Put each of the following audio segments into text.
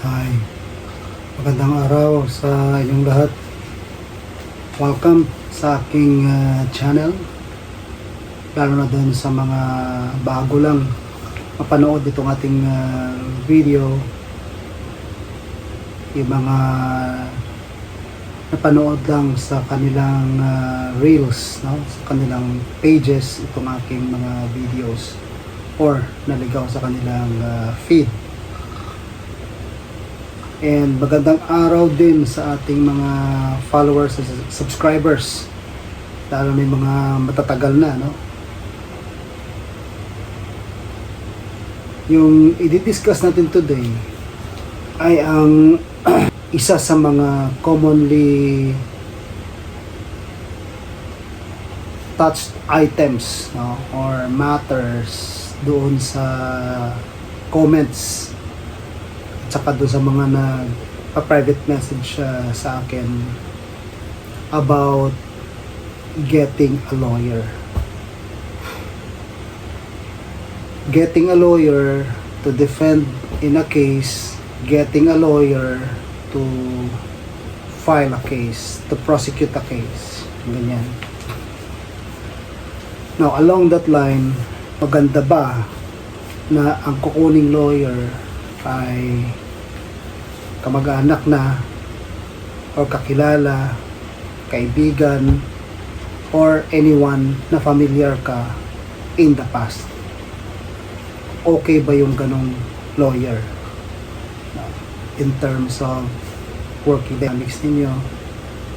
Hi. Magandang araw sa inyong lahat. Welcome sa aking uh, channel. Lalo na doon sa mga bago lang mapanood itong ating uh, video. Yung mga napanood lang sa kanilang uh, reels, no? sa kanilang pages itong aking mga videos or naligaw sa kanilang uh, feed. And magandang araw din sa ating mga followers at subscribers. Lalo na yung mga matatagal na, no? Yung i-discuss natin today ay ang isa sa mga commonly touched items no? or matters doon sa comments tsaka doon sa mga nagpa-private message uh, sa akin about getting a lawyer. Getting a lawyer to defend in a case, getting a lawyer to file a case, to prosecute a case. Ganyan. Now, along that line, maganda ba na ang kukuning lawyer ay kamag-anak na or kakilala, kaibigan, or anyone na familiar ka in the past. Okay ba yung ganong lawyer? In terms of working dynamics ninyo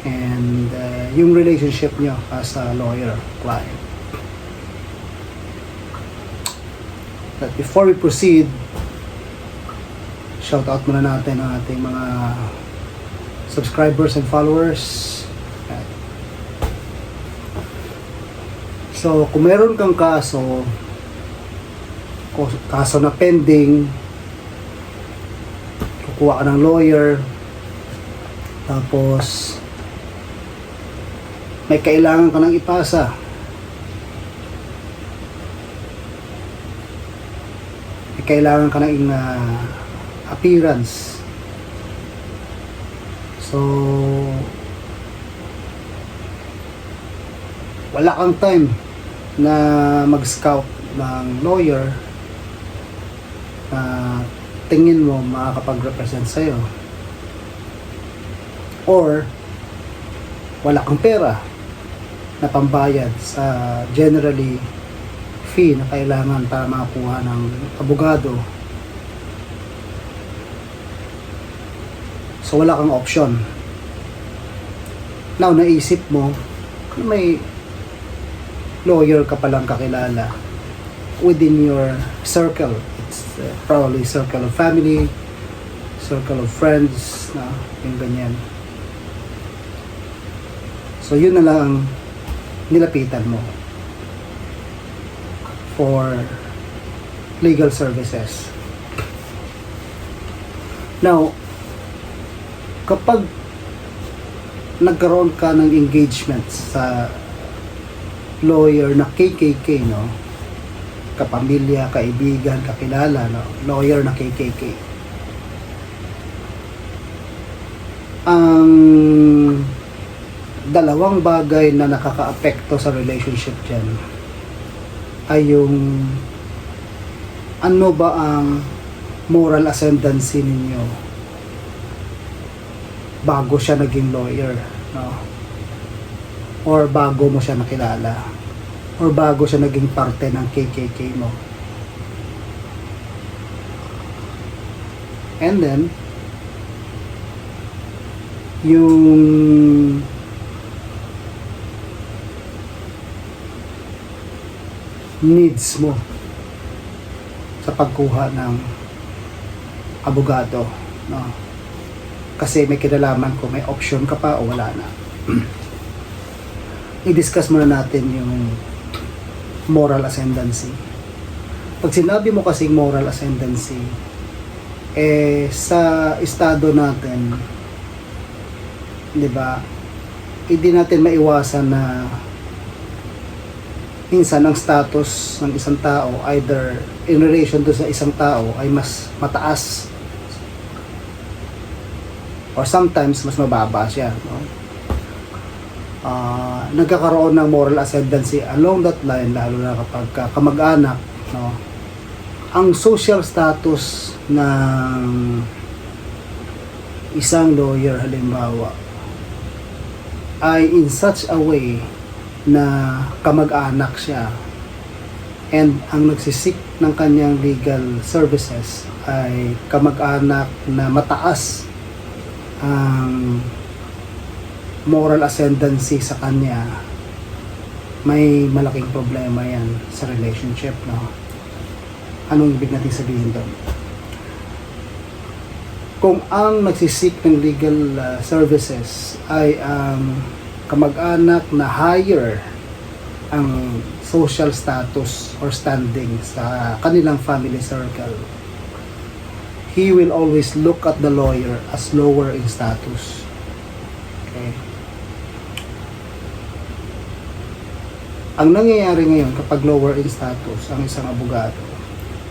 and uh, yung relationship nyo as a lawyer-client. But before we proceed, shout out muna natin ang ating mga subscribers and followers. So, kung meron kang kaso, kaso na pending, kukuha ka ng lawyer, tapos may kailangan ka nang ipasa. May kailangan ka ng uh, appearance. So, wala kang time na mag-scout ng lawyer na tingin mo makakapag-represent sa'yo. Or, wala kang pera na pambayad sa generally fee na kailangan para makakuha ng abogado So wala kang option. Now naisip mo may lawyer ka palang kakilala within your circle. It's uh, probably circle of family, circle of friends, na yung ganyan. So yun na lang nilapitan mo for legal services. Now, kapag nagkaroon ka ng engagement sa lawyer na KKK, no? Kapamilya, kaibigan, kakilala, no? Lawyer na KKK. Ang dalawang bagay na nakakaapekto sa relationship dyan ay yung ano ba ang moral ascendancy ninyo bago siya naging lawyer, no? Or bago mo siya nakilala. Or bago siya naging parte ng KKK mo. And then, yung needs mo sa pagkuha ng abogado, no? Kasi may kinalaman ko may option ka pa o wala na. I-discuss muna natin yung moral ascendancy. Pag sinabi mo kasing moral ascendancy, eh sa estado natin, 'di ba? Hindi natin maiwasan na minsan ang status ng isang tao either in relation to sa isang tao ay mas mataas or sometimes mas mababa siya no? Ah, nagkakaroon ng moral ascendancy along that line lalo na kapag ka- kamag-anak no ang social status ng isang lawyer halimbawa ay in such a way na kamag-anak siya and ang nagsisik ng kanyang legal services ay kamag-anak na mataas ang moral ascendancy sa kanya may malaking problema yan sa relationship no? Anong ibig natin sabihin doon? Kung ang nagsisik ng legal uh, services ay ang kamag-anak na higher ang social status or standing sa kanilang family circle he will always look at the lawyer as lower in status. Okay. Ang nangyayari ngayon kapag lower in status ang isang abogado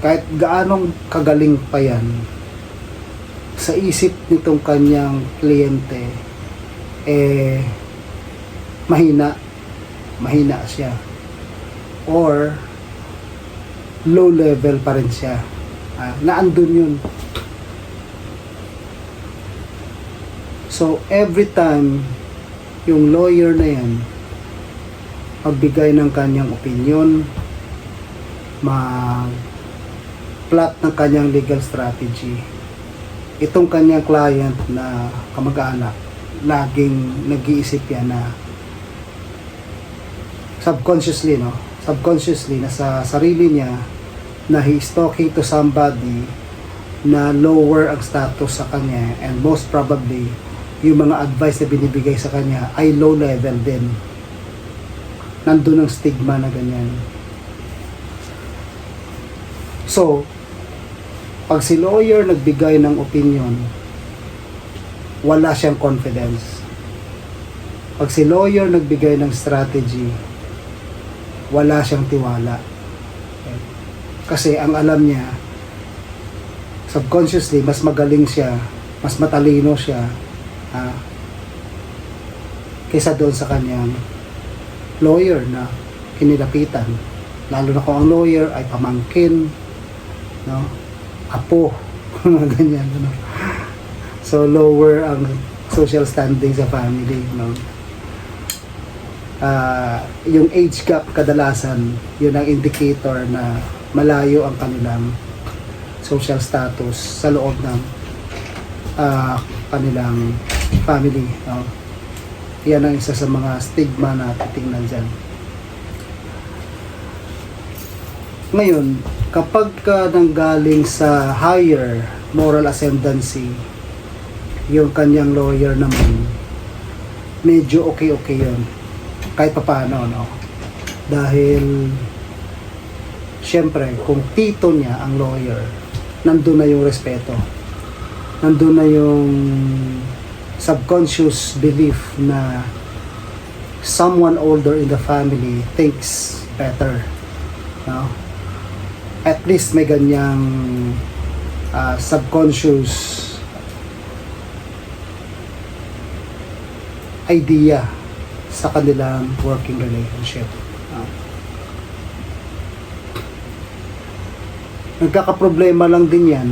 kahit gaanong kagaling pa yan sa isip nitong kanyang kliyente eh mahina mahina siya. Or low level pa rin siya. Ah, naandun yun so every time yung lawyer na yan magbigay ng kanyang opinion mag plot ng kanyang legal strategy itong kanyang client na kamag-anak laging nag-iisip yan na subconsciously no? Subconsciously na sa sarili niya na he is talking to somebody na lower ang status sa kanya and most probably yung mga advice na binibigay sa kanya ay low level din nandun ang stigma na ganyan so pag si lawyer nagbigay ng opinion, wala siyang confidence. Pag si lawyer nagbigay ng strategy, wala siyang tiwala. Kasi ang alam niya, subconsciously, mas magaling siya, mas matalino siya, ha, kaysa doon sa kanyang lawyer na kinilapitan. Lalo na kung ang lawyer ay pamangkin, no? apo, mga ganyan, ano. So, lower ang social standing sa family, no. Ah, yung age gap kadalasan, yun ang indicator na malayo ang kanilang social status sa loob ng ah, kanilang family, no. Yan ang isa sa mga stigma na titingnan dyan. Ngayon, kapag ka nanggaling sa higher moral ascendancy, yung kanyang lawyer naman, medyo okay-okay yun. Kahit papaano, no? Dahil, syempre, kung tito niya ang lawyer, nandun na yung respeto. Nandun na yung subconscious belief na someone older in the family thinks better. No? at least may ganyang ah, subconscious idea sa kanilang working relationship. Ah. Nagkakaproblema lang din yan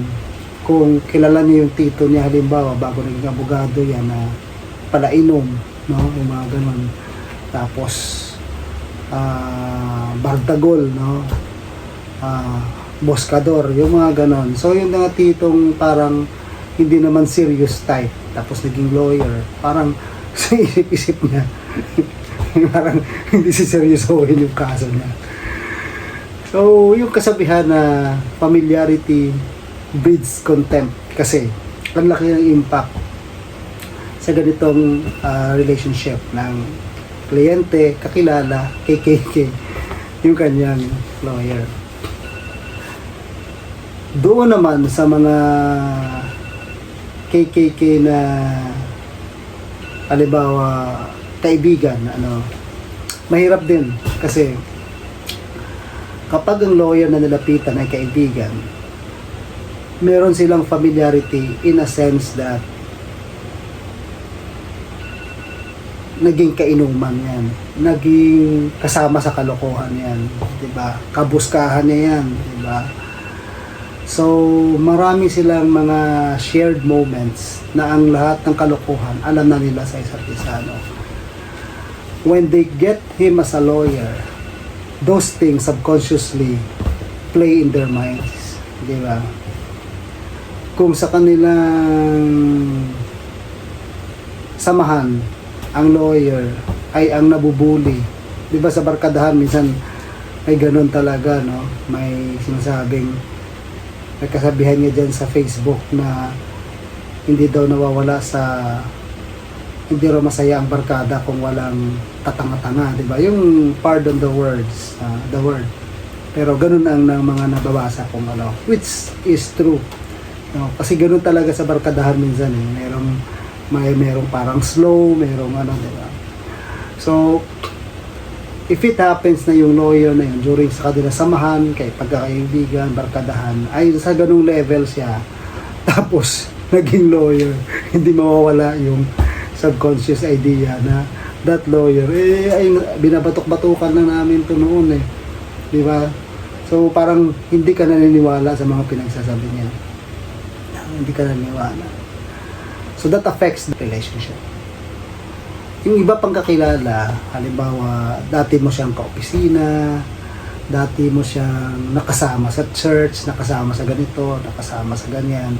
kung kilala niyo yung tito niya halimbawa bago naging abogado yan na palainom, no? Yung mga ganun. Tapos, ah, bardagol, no? ah boskador, yung mga ganon. So, yung mga titong parang hindi naman serious type, tapos naging lawyer, parang sa isip-isip niya, parang hindi si seryosohin yung kaso niya. So, yung kasabihan na familiarity breeds contempt kasi ang laki ng impact sa ganitong ah, relationship ng kliyente, kakilala, KKK, yung kanyang lawyer. Doon naman sa mga KKK na halimbawa kaibigan ano mahirap din kasi kapag ang lawyer na nilapitan ay kaibigan meron silang familiarity in a sense that naging kainuman yan. Naging kasama sa kalokohan yan. 'di ba? Kabuskahan niya yan. 'di ba? So, marami silang mga shared moments na ang lahat ng kalokohan, alam na nila sa isa't isa. No? When they get him as a lawyer, those things subconsciously play in their minds. Di ba? Kung sa kanilang samahan, ang lawyer ay ang nabubuli. Di ba sa barkadahan, minsan may ganun talaga, no? May sinasabing, may kasabihan niya dyan sa Facebook na hindi daw nawawala sa hindi raw masaya ang barkada kung walang tatanga-tanga, di ba? Yung pardon the words, ah, the word. Pero ganun ang ng mga nababasa kong ano, which is true. No? Kasi ganun talaga sa barkadahan minsan eh. Merong, may merong parang slow, merong ano, di ba? So, if it happens na yung lawyer na yun during sa kanila samahan, kay pagkakaibigan, barkadahan, ay sa ganung level siya. Tapos, naging lawyer, hindi mawawala yung subconscious idea na that lawyer, eh, ay, binabatok-batukan lang namin to noon eh. Di ba? So, parang hindi ka naniniwala sa mga pinagsasabi niya. Hindi ka naniniwala. So, that affects the relationship. Yung iba pang kakilala, halimbawa, dati mo siyang kaopisina, dati mo siyang nakasama sa church, nakasama sa ganito, nakasama sa ganyan.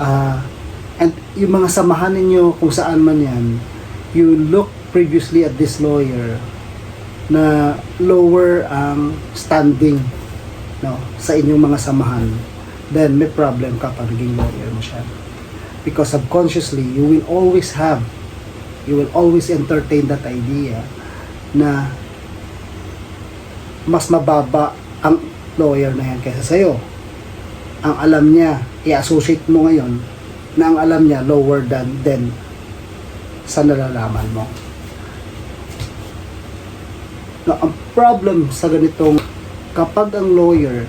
Ah, and yung mga samahan ninyo kung saan man yan, you look previously at this lawyer na lower ang standing no, sa inyong mga samahan, then may problem ka pag naging lawyer mo siya. Because subconsciously, you will always have you will always entertain that idea na mas mababa ang lawyer na yan kaysa sa'yo. Ang alam niya, i-associate mo ngayon na ang alam niya lower than then sa nalalaman mo. Now, ang problem sa ganitong kapag ang lawyer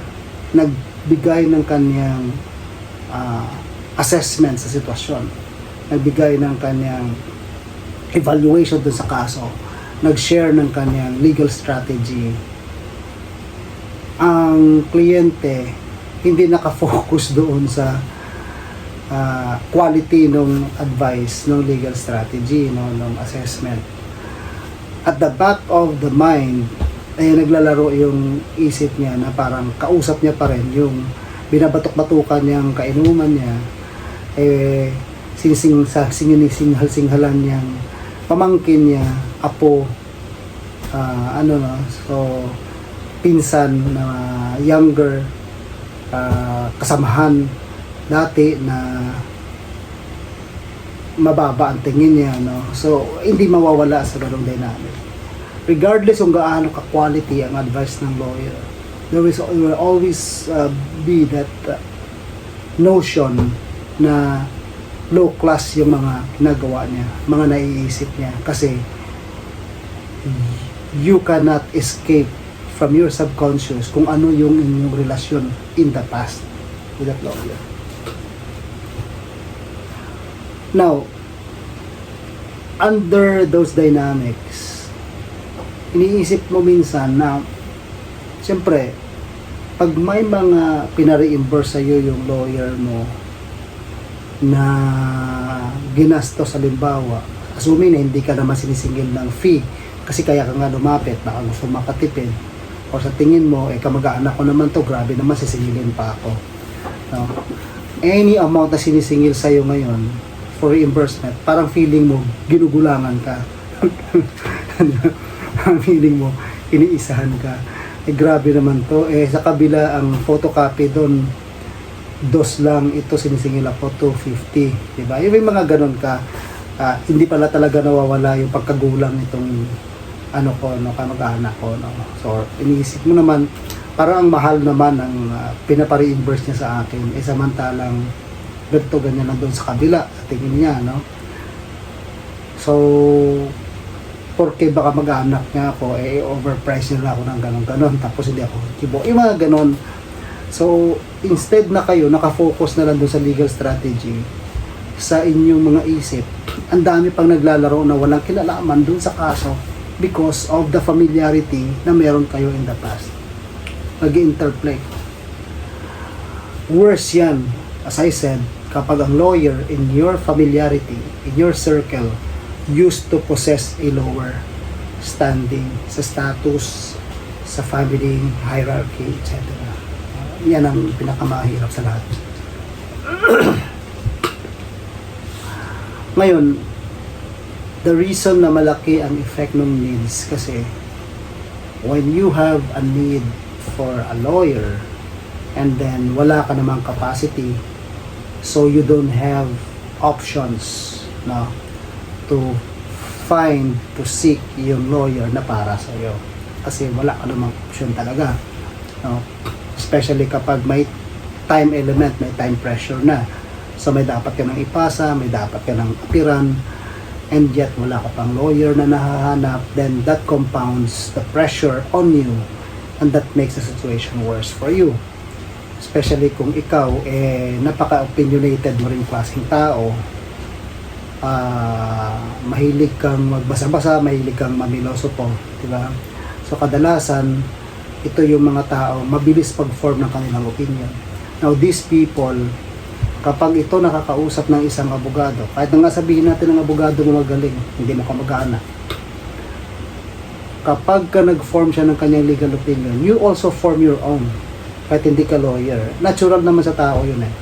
nagbigay ng kanyang ah, assessment sa sitwasyon, nagbigay ng kanyang evaluation dun sa kaso, nag-share ng kanyang legal strategy, ang kliyente hindi nakafocus doon sa ah, quality ng advice ng legal strategy no ng assessment. At the back of the mind ay naglalaro yung isip niya na parang kausap niya pa rin yung binabatok-batukan niyang kainuman niya eh sinising sa singhal singhalan niyang pamangkin niya apo ah, ano no? So pinsan na younger ah, kasamahan dati na mababa ang tingin niya no? So hindi mawawala sa ganung dynamic regardless kung gaano ka quality ang advice ng lawyer there is there will always uh, be that uh, notion na low class yung mga ginagawa niya mga naiisip niya kasi you cannot escape from your subconscious kung ano yung inyong relasyon in the past with that lawyer. Now, under those dynamics, iniisip mo minsan na, siyempre, pag may mga pina-reimburse sa'yo yung lawyer mo na ginastos sa limbawa, assuming na hindi ka naman sinisingil ng fee, kasi kaya ka nga lumapit, baka gusto makatipid, o sa tingin mo, eh kamag-anak ko naman to, grabe naman sisingilin pa ako. No? Any amount na sinisingil sa'yo ngayon for reimbursement, parang feeling mo, ginugulangan ka. Ang feeling mo, iniisahan ka. Eh grabe naman to. Eh sa kabila, ang photocopy doon, dos lang, ito sinisingil ako, 250. Diba? Yung may mga ganun ka, ah, hindi pala talaga nawawala yung pagkagulang nitong ano ko, no, kamag-anak ko, no. So, iniisip mo naman, parang ang mahal naman ang uh, pinapa-reimburse niya sa akin, eh samantalang ganito ganyan lang doon sa kabila, tingin niya, no. So, porque baka mag-anak niya ako, eh, overprice nila ako ng ganon-ganon, tapos hindi ako kibo. Yung mga ganon. So, instead na kayo, nakafocus na lang doon sa legal strategy, sa inyong mga isip, ang dami pang naglalaro na walang kinalaman dun sa kaso because of the familiarity na meron kayo in the past. nag interplay Worse yan, as I said, kapag ang lawyer in your familiarity, in your circle, used to possess a lower standing sa status, sa family hierarchy, etc. Yan ang pinakamahirap sa lahat. Ngayon, the reason na malaki ang effect ng needs kasi when you have a need for a lawyer and then wala ka namang capacity so you don't have options no to find to seek yung lawyer na para sa iyo kasi wala ka namang option talaga no? Especially kapag may time element may time pressure na. So may dapat ka nang ipasa may dapat ka nang apiran and yet wala ka pang lawyer na nahahanap then that compounds the pressure on you and that makes the situation worse for you. Especially kung ikaw eh napaka-opinionated mo rin klaseng tao ah mahilig kang magbasa-basa mahilig kang mamiloso po di ba so kadalasan ito yung mga tao mabilis pag-form ng kanilang opinion now these people kapag ito nakakausap ng isang abogado kahit na nga sabihin natin ng abogado mo magaling hindi mo kamag-anak kapag ka nag-form siya ng kanyang legal opinion you also form your own kahit hindi ka lawyer. Natural naman sa tao yun eh.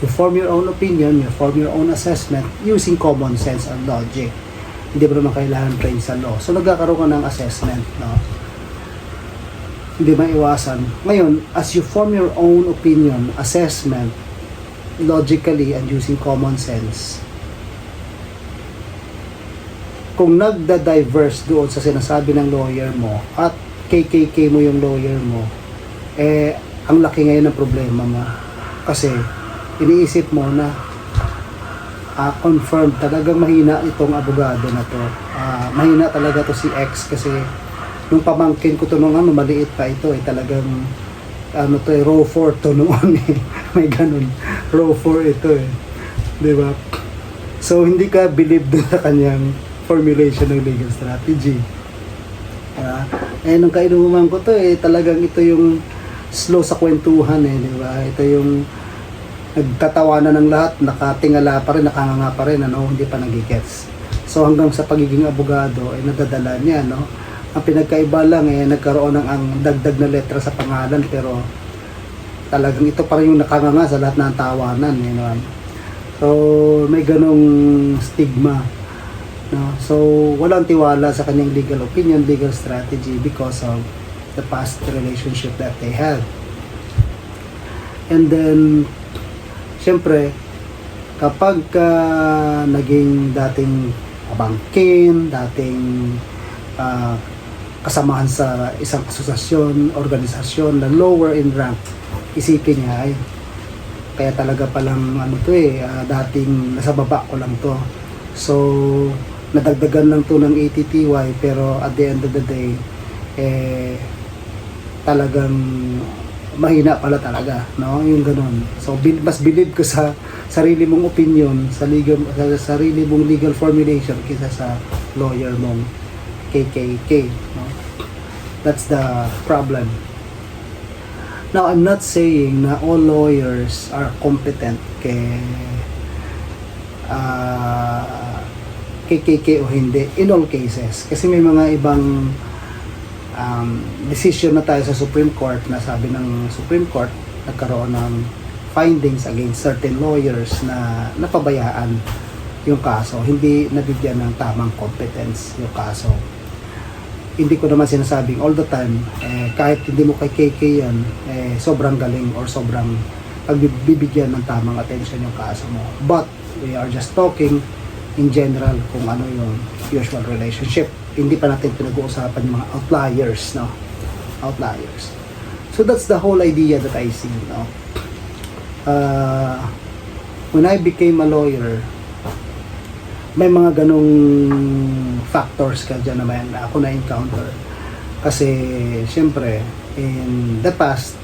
You form your own opinion, you form your own assessment using common sense and logic. Hindi mo naman kailangan train sa law. So nagkakaroon ka ng assessment, no? Hindi maiwasan. Ngayon, as you form your own opinion, assessment, logically and using common sense, kung nagda-diverse doon sa sinasabi ng lawyer mo at KKK mo yung lawyer mo, eh, ang laki ngayon ng problema mo. Kasi, iniisip mo na ah, confirmed talagang mahina itong abogado na to. Ah, mahina talaga to si X kasi nung pamangkin ko to nung ano, maliit pa ito eh, talagang ano to eh, row 4 to noon eh. May ganun. Row 4 ito eh. Di? So, hindi ka believe dun sa kanyang formulation ng legal strategy. Ah, eh, nung kainuman ko to eh, talagang ito yung slow sa kwentuhan eh, di? Ito yung nagtatawanan ng lahat, nakatingala pa rin, nakanganga pa rin, ano, hindi pa nagigets. So hanggang sa pagiging abogado, ay nadadala niya, no? Ang pinagkaiba lang eh, nagkaroon ng ang dagdag na letra sa pangalan, pero talagang ito pa rin yung nakanganga sa lahat ng tawanan, you know? So, may ganong stigma. No? So, walang tiwala sa kanyang legal opinion, legal strategy because of the past relationship that they had. And then, syempre, kapag ka naging dating abangkin, dating ah, kasamahan sa isang asosasyon, organisasyon na lower in rank, isipin niya ay kaya talaga palang ano to eh, ah, dating nasa baba ko lang to. So, nadagdagan lang to ng ATTY pero at the end of the day, eh, talagang mahina pala talaga, no? Yung ganun. So, bil- mas believe ko sa sarili mong opinion, sa legal, sa sarili mong legal formulation kaysa sa lawyer mong KKK, no? That's the problem. Now, I'm not saying na all lawyers are competent kay ah KKK o hindi in all cases kasi may mga ibang um, decision na tayo sa Supreme Court na sabi ng Supreme Court nagkaroon ng findings against certain lawyers na napabayaan yung kaso. Hindi nabigyan ng tamang competence yung kaso. Hindi ko naman sinasabing all the time eh, kahit hindi mo kay KK yan eh, sobrang galing or sobrang pagbibigyan ng tamang attention yung kaso mo. But we are just talking in general kung ano yung usual relationship hindi pa natin pinag-uusapan yung mga outliers no? Outliers. So that's the whole idea that I see no? Uh, when I became a lawyer may mga ganong factors ka dyan naman na ako na-encounter. Kasi, syempre, in the past,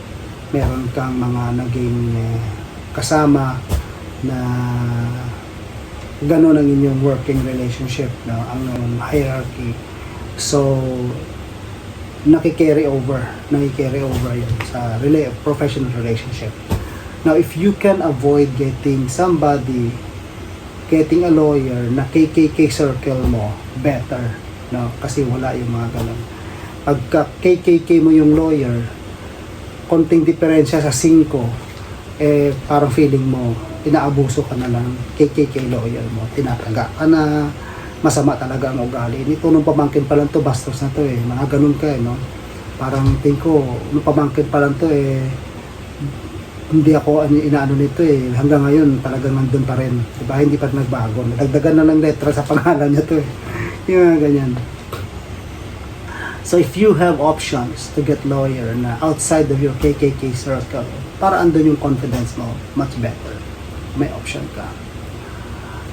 meron kang mga naging eh, kasama na gano'n ang inyong working relationship, ang ang hierarchy. So, nakikarry over, nakikarry over yun sa rela- professional relationship. Now, if you can avoid getting somebody, getting a lawyer na KKK circle mo, better. No? Kasi wala yung mga ganun. Pagka KKK mo yung lawyer, konting diferensya sa 5, eh, parang feeling mo, inaabuso ka na lang, KKK lawyer mo, tinataga ka na, masama talaga ang ugali. Ito nung pamangkin pa lang to, bastos na to eh, mga ganun ka eh, no? Parang think ko, nung pamangkin pa lang to eh, hindi ako ano, inaano nito eh. Hanggang ngayon talagang nandun pa rin. Diba? Hindi pa nagbago. Nagdagdagan na ng letra sa pangalan niya to eh. Yung ganyan. So if you have options to get lawyer na outside of your KKK circle, para andun yung confidence mo, much better. May option ka.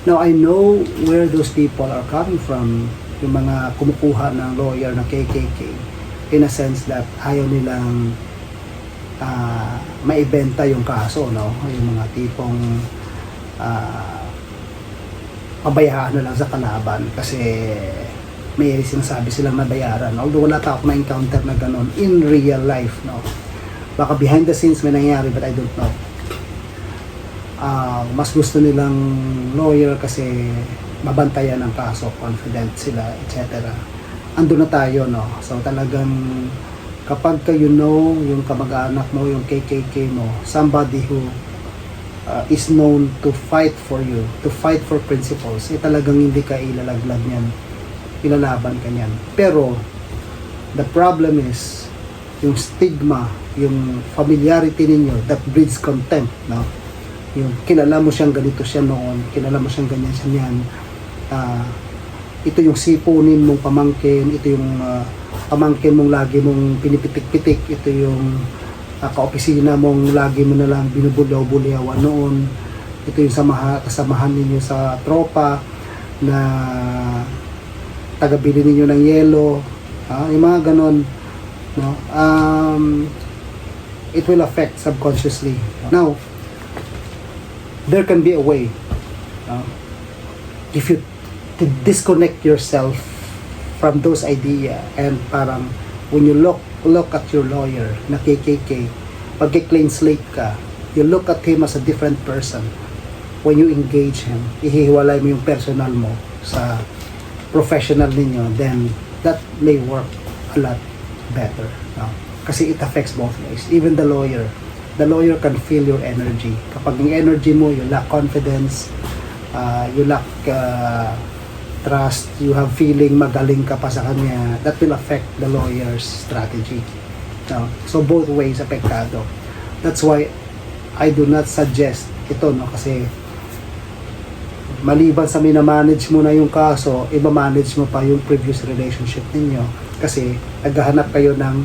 Now I know where those people are coming from, yung mga kumukuha ng lawyer ng KKK, in a sense that ayaw nilang ah, maibenta yung kaso, no? Yung mga tipong ah, pabayaan na lang sa kalaban kasi may sinasabi silang nabayaran. Although wala pa ako na-encounter na ganun in real life, no? Baka behind the scenes may nangyari but I don't know. Ah, mas gusto nilang lawyer kasi mabantayan ang kaso, confident sila, etc. Ando na tayo, no? So talagang kapag ka you know yung kamag-anak mo, yung KKK mo, somebody who uh, is known to fight for you, to fight for principles, eh talagang hindi ka ilalaglag niyan. Ilalaban ka niyan. Pero, the problem is, yung stigma, yung familiarity ninyo, that breeds contempt, no? Yung kilala mo siyang ganito siya noon, kilala mo siyang ganyan siya niyan, ah, ito yung sipunin mong pamangkin, ito yung ah, pamangkin mong lagi mong pinipitik-pitik, ito yung uh, kaopisina mong lagi mo na lang binubulyaw-bulyawan noon, ito yung samaha, kasamahan ninyo sa tropa na tagabili ninyo ng yelo, ah, yung mga ganon, no? Um, it will affect subconsciously. Now, there can be a way. no? if you to disconnect yourself from those idea and parang when you look look at your lawyer na KKK pag clean slate ka you look at him as a different person when you engage him ihiwalay mo yung personal mo sa professional ninyo then that may work a lot better no? kasi it affects both ways even the lawyer the lawyer can feel your energy kapag yung energy mo you lack confidence uh, you lack uh, trust, you have feeling magaling ka pa sa kanya, that will affect the lawyer's strategy. No? So both ways apektado. That's why I do not suggest ito no kasi maliban sa minamanage mo na yung kaso, iba-manage mo pa yung previous relationship ninyo kasi naghahanap kayo ng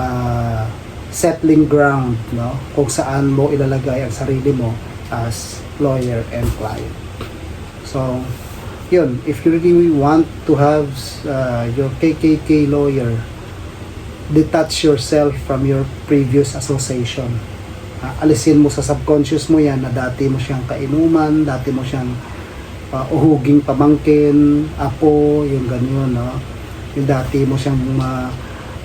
ah, settling ground no kung saan mo ilalagay ang sarili mo as lawyer and client. So, yun, if you really want to have uh, your KKK lawyer, detach yourself from your previous association. Ah, alisin mo sa subconscious mo yan na dati mo siyang kainuman, dati mo siyang uh, uhuging pamangkin, apo, yung ganyan, no? Yung dati mo siyang uh,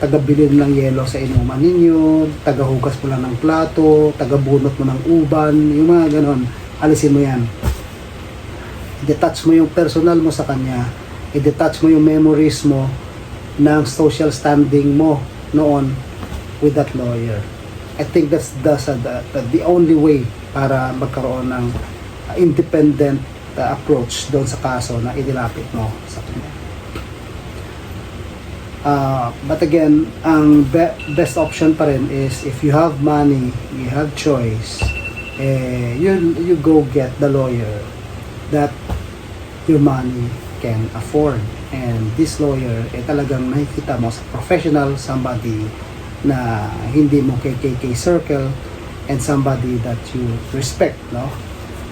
tagabilin ng yelo sa inuman ninyo, tagahugas mo lang ng plato, tagabunot mo ng uban, yung mga ganon. Alisin mo yan i-detach mo yung personal mo sa kanya, i-detach mo yung memories mo ng social standing mo noon with that lawyer. I think that's, the, the, the only way para magkaroon ng independent uh, approach doon sa kaso na idilapit mo sa kanya. Uh, but again, ang be- best option pa rin is if you have money, you have choice, eh, you, you go get the lawyer that your money can afford. And this lawyer, eh talagang nakikita mo sa professional, somebody na hindi mo KKK circle and somebody that you respect, no?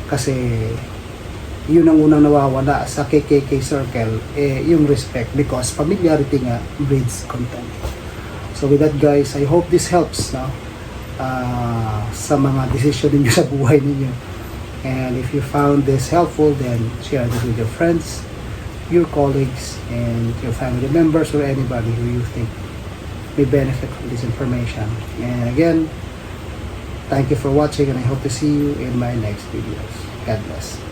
Kasi yun ang unang nawawala sa KKK circle, eh, yung respect because familiarity nga breeds contempt. So with that guys, I hope this helps, no? Ah, sa mga desisyon ninyo sa buhay ninyo And if you found this helpful, then share this with your friends, your colleagues, and your family members or anybody who you think may benefit from this information. And again, thank you for watching and I hope to see you in my next videos. God bless.